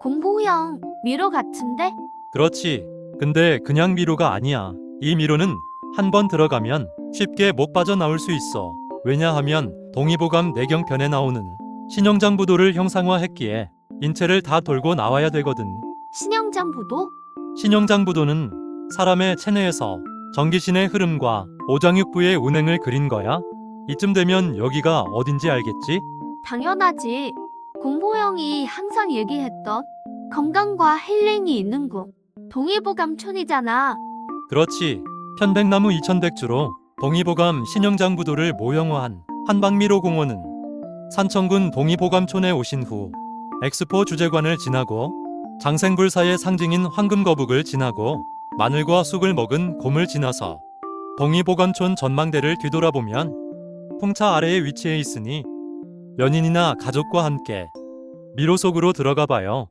공보형 미로 같은데? 그렇지. 근데 그냥 미로가 아니야. 이 미로는 한 번 들어가면 쉽게 못 빠져나올 수 있어. 왜냐하면 동의보감 내경편에 나오는 신영장부도를 형상화했기에 인체를 다 돌고 나와야 되거든. 신영장 부도? 신영장부도는 사람의 체내에서 전기신의 흐름과 오장육부의 운행을 그린 거야. 이쯤 되면 여기가 어딘지 알겠지? 당연하지. 공보형이 항상 얘기했던 건강과 힐링이 있는 곳. 동의보감촌이잖아. 그렇지. 편백나무 2100주로 동의보감 신영장부도를 모형화한 한방미로 공원은 산청군 동의보감촌에 오신 후 엑스포 주재관을 지나고 장생불사의 상징인 황금거북을 지나고 마늘과 쑥을 먹은 곰을 지나서 동의보감촌 전망대를 뒤돌아보면 풍차 아래에 위치해 있으니 연인이나 가족과 함께 미로 속으로 들어가 봐요.